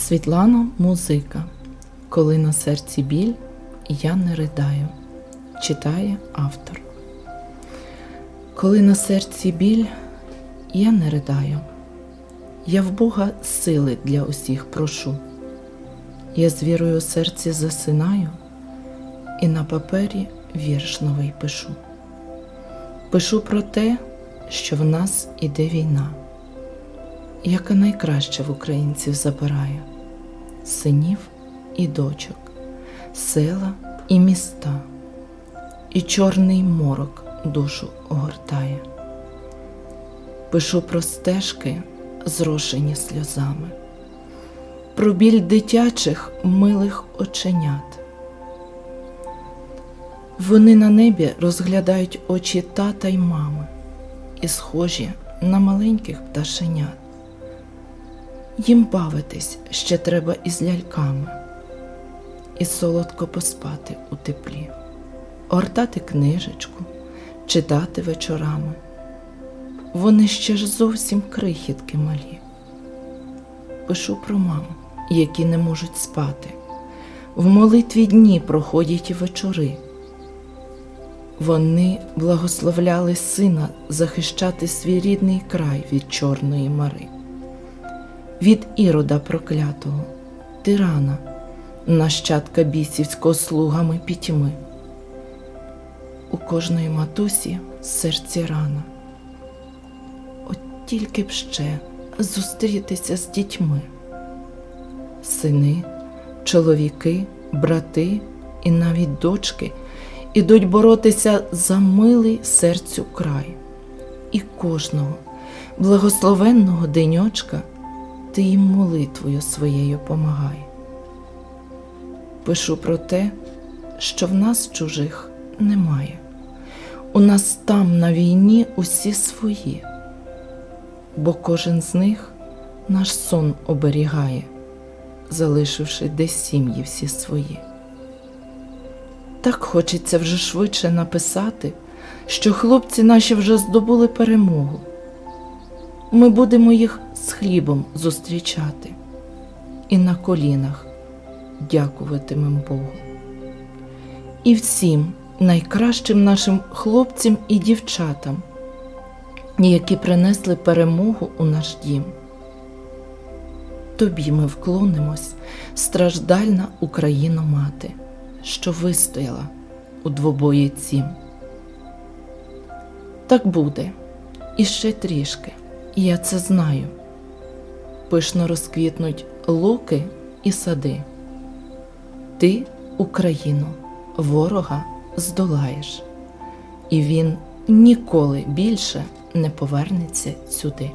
Світлана Музика. Коли на серці біль, я не ридаю. Читає автор. Коли на серці біль, я не ридаю. Я в Бога сили для усіх прошу. Я з вірою у серці засинаю і на папері вірш новий пишу. Пишу про те, що в нас іде війна, яка найкраще в українців забирає синів і дочок, села і міста, і чорний морок душу огортає. Пишу про стежки, зрошені сльозами, про біль дитячих милих оченят. Вони на небі розглядають очі тата й мами і схожі на маленьких пташенят. Їм бавитись ще треба із ляльками, і солодко поспати у теплі, гортати книжечку, читати вечорами. Вони ще ж зовсім крихітки малі. Пишу про мам, які не можуть спати. В молитві дні проходять і вечори. Вони благословляли сина захищати свій рідний край від чорної мари, від ірода проклятого, тирана, нащадка бісівського слугами пітьми. У кожної матусі серці рана. От тільки б ще зустрітися з дітьми. Сини, чоловіки, брати і навіть дочки ідуть боротися за милий серцю край. І кожного благословенного деньочка ти їм молитвою своєю помагай. Пишу про те, що в нас чужих немає. У нас там на війні усі свої, бо кожен з них наш сон оберігає, залишивши десь сім'ї всі свої. Так хочеться вже швидше написати, що хлопці наші вже здобули перемогу. Ми будемо їх з хлібом зустрічати і на колінах дякуватимем Богу. І всім найкращим нашим хлопцям і дівчатам, які принесли перемогу у наш дім. Тобі ми вклонимось, страждальна Україно мати що вистояла у двобої цім. Так буде, і ще трішки, і я це знаю. Пишно розквітнуть луки і сади. Ти, Україну, ворога здолаєш, і він ніколи більше не повернеться сюди.